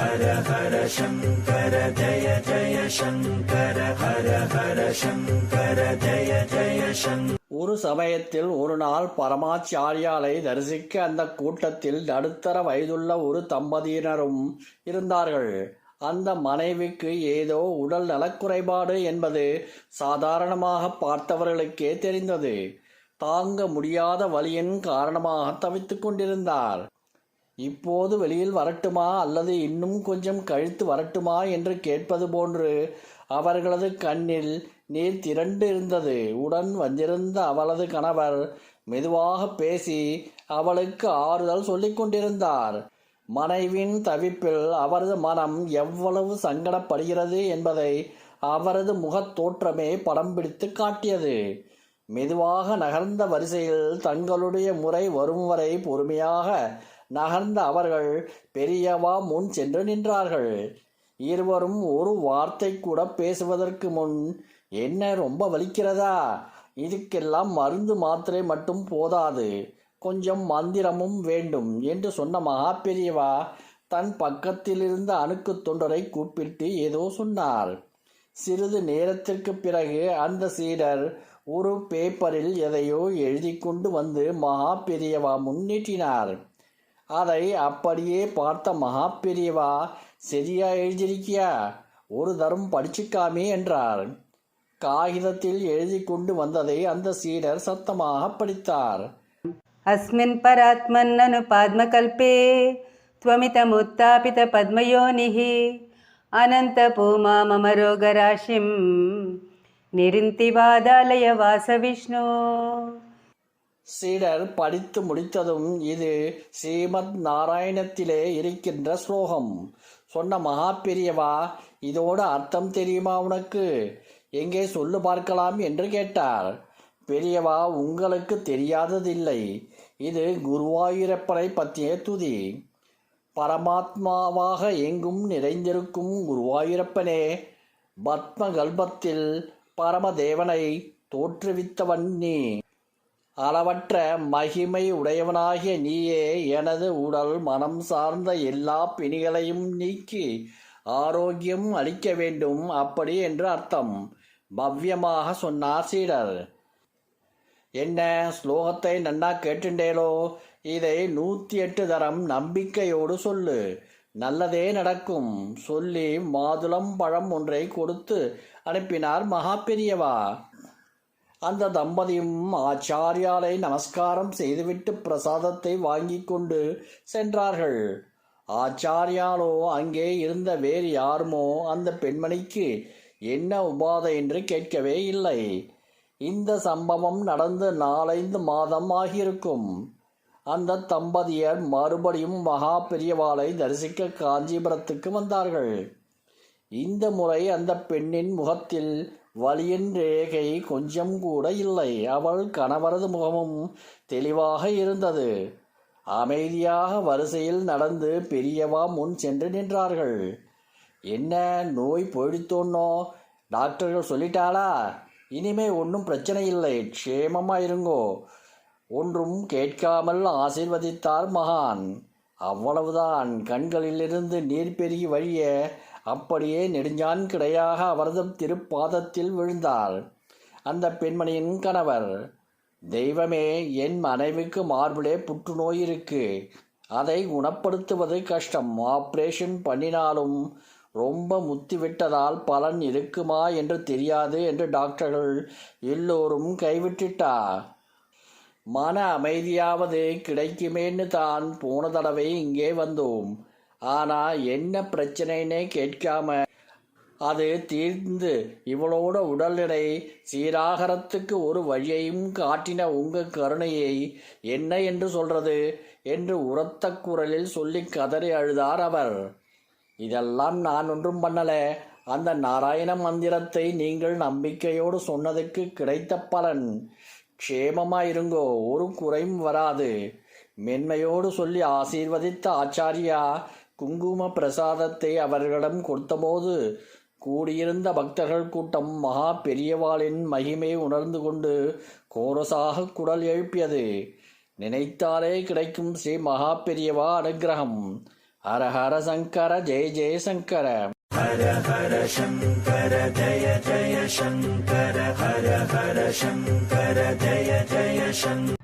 ஹர ஹர சங்கர ஜய ஜய சங்கர ஹர ஹர சங்கர ஜய ஜய சங்கர ஒரு சமயத்தில் ஒரு நாள் பரமாச்சாரியாலை தரிசிக்க அந்த கூட்டத்தில் நடுத்தர வயதுள்ள ஒரு தம்பதியினரும் இருந்தார்கள். அந்த மனைவிக்கு ஏதோ உடல் நலக்குறைபாடு என்பது சாதாரணமாக பார்த்தவர்களுக்கே தெரிந்தது. தாங்க முடியாத வலியின் காரணமாக தவித்துக் கொண்டிருந்தார். இப்போது வெளியில் வரட்டுமா? அல்லது இன்னும் கொஞ்சம் கழித்து வரட்டுமா? என்று கேட்பது போன்று அவர்களது கண்ணில் நீர் திரண்டு இருந்தது உடன் வந்திருந்த அவளது கணவர் மெதுவாக பேசி அவளுக்கு ஆறுதல் சொல்லிக் கொண்டிருந்தார். மனைவின் தவிப்பில் அவரது மனம் எவ்வளவு சங்கடப்படுகிறது என்பதை அவரது முகத் தோற்றமே படம் பிடித்து காட்டியது. மெதுவாக நகர்ந்த வரிசையில் தங்களுடைய முறை வரும் வரை பொறுமையாக நகர்ந்த அவர்கள் பெரியவா முன் சென்று நின்றார்கள். இருவரும் ஒரு வார்த்தை கூட பேசுவதற்கு முன் என்ன ரொம்ப வலிக்கிறதா? இதுக்கெல்லாம் மருந்து மாத்திரை மட்டும் போதாது. கொஞ்சம் மந்திரமும் வேண்டும் என்று சொன்ன மகா பெரியவா தன் பக்கத்திலிருந்த அணுக்கு தொண்டரை கூப்பிட்டு ஏதோ சொன்னார் சிறிது நேரத்திற்கு பிறகு அந்த சீடர் ஒரு பேப்பரில் எதையோ எழுதி கொண்டு வந்து மகா பெரியவா முன்னேற்றினார் அதை அப்படியே பார்த்த மகா பெரியவா சரியா எழுதியிருக்கியா ஒரு தரம் படிச்சுக்காமே என்றார் காகிதத்தில் எழுதி கொண்டு வந்ததை அந்த சீடர் சத்தமாக படித்தார் अस्मिन् परात्मन्ननु पाद्मकल्पे त्वमितमुत्थापितपद्मयोनिः अनन्तपूमा मम रोगराशिं निरिन्तिवादालय वासविष्णु சீடர் படித்து முடித்ததும் இது ஸ்ரீமத் நாராயணத்திலே இருக்கின்ற ஸ்லோகம். சொன்ன மகா பெரியவா இதோட அர்த்தம் தெரியுமா உனக்கு? எங்கே சொல்லு பார்க்கலாம் என்று கேட்டார். பெரியவா உங்களுக்கு தெரியாததில்லை. இது குருவாயூரப்பனை பற்றிய துதி. பரமாத்மாவாக எங்கும் நிறைந்திருக்கும் குருவாயூரப்பனே பத்ம கல்பத்தில் பரமதேவனை தோற்றுவித்தவன் நீ. அளவற்ற மகிமை உடையவனாகிய நீயே எனது உடல் மனம் சார்ந்த எல்லா பிணிகளையும் நீக்கி ஆரோக்கியம் அளிக்க வேண்டும் அப்படி என்று அர்த்தம். பவ்யமாக சொன்னார் சீடர். என்ன ஸ்லோகத்தை நன்னா கேட்டுண்டேலோ? இதை நூற்றி எட்டு தரம் நம்பிக்கையோடு சொல்லு. நல்லதே நடக்கும். சொல்லி மாதுளம் பழம் ஒன்றை கொடுத்து அனுப்பினார் மகா பெரியவா. அந்த தம்பதியும் ஆச்சாரியாலை நமஸ்காரம் செய்துவிட்டு பிரசாதத்தை வாங்கி கொண்டு சென்றார்கள். ஆச்சாரியாலோ அங்கே இருந்த வேறு யாருமோ அந்த பெண்மணிக்கு என்ன உபாதை என்று கேட்கவே இல்லை. இந்த சம்பவம் நடந்து நாலைந்து மாதம் ஆகியிருக்கும். அந்த தம்பதியர் மறுபடியும் மகா பெரியவாளை தரிசிக்க காஞ்சிபுரத்துக்கு வந்தார்கள். இந்த முறை அந்த பெண்ணின் முகத்தில் வழியின் ரேகை கொஞ்சம் கூட இல்லை. அவள் கணவரது முகமும் தெளிவாக இருந்தது. அமைதியாக வரிசையில் நடந்து பெரியவா முன் சென்று நின்றார்கள். என்ன நோய் போயிடுத்தோன்னோ? டாக்டர்கள் சொல்லிட்டாளா? இனிமே ஒன்றும் பிரச்சனை இல்லை. க்ஷேமமாக இருங்கோ. ஒன்றும் கேட்காமல் ஆசீர்வதித்தார் மகான். அவ்வளவுதான். கண்களிலிருந்து நீர் பெருகி வழிய அப்படியே நெடுஞ்சான் கிடையாக அவரது திருப்பாதத்தில் விழுந்தார் அந்த பெண்மணியின் கணவர் தெய்வமே என் மனைவிக்கு மார்பிலே புற்றுநோய் இருக்கு. அதை குணப்படுத்துவது கஷ்டம். ஆப்ரேஷன் பண்ணினாலும் ரொம்ப முத்தி விட்டதால் பலன் இருக்குமா என்று தெரியாது என்று டாக்டர்கள் எல்லோரும் கைவிட்டுட்டா. மன அமைதியாவது கிடைக்குமேன்னு தான் போன தடவை இங்கே வந்தோம். ஆனா என்ன பிரச்சனைன்னே கேட்காம அது தீர்ந்து இவளோட உடல்நிலை சீராகரத்துக்கு ஒரு வழியையும் காட்டின உங்க கருணையை என்ன என்று சொல்றது என்று உரத்த குரலில் சொல்லி கதறி அழுதார் அவர். இதெல்லாம் நான் ஒன்றும் பண்ணல. அந்த நாராயண மந்திரத்தை நீங்கள் நம்பிக்கையோடு சொன்னதுக்கு கிடைத்த பலன். க்ஷேமமாயிருங்கோ ஒரு குறையும் வராது. மென்மையோடு சொல்லி ஆசீர்வதித்த ஆச்சாரியா குங்கும பிரசாதத்தை அவர்களிடம் கொடுத்தபோது கூடியிருந்த பக்தர்கள் கூட்டம் மகா பெரியவாளின் மகிமை உணர்ந்து கொண்டு கோரசாக குடல் எழுப்பியது. நினைத்தாலே கிடைக்கும் ஸ்ரீ மகா பெரியவா அனுகிரகம். ஹர ஹர சங்கர ஜெய ஜெய சங்கர. ஹர ஹர சங்கர ஜய ஜய சங்கர. ஹர ஹர சங்கர ஜய ஜய சங்கர.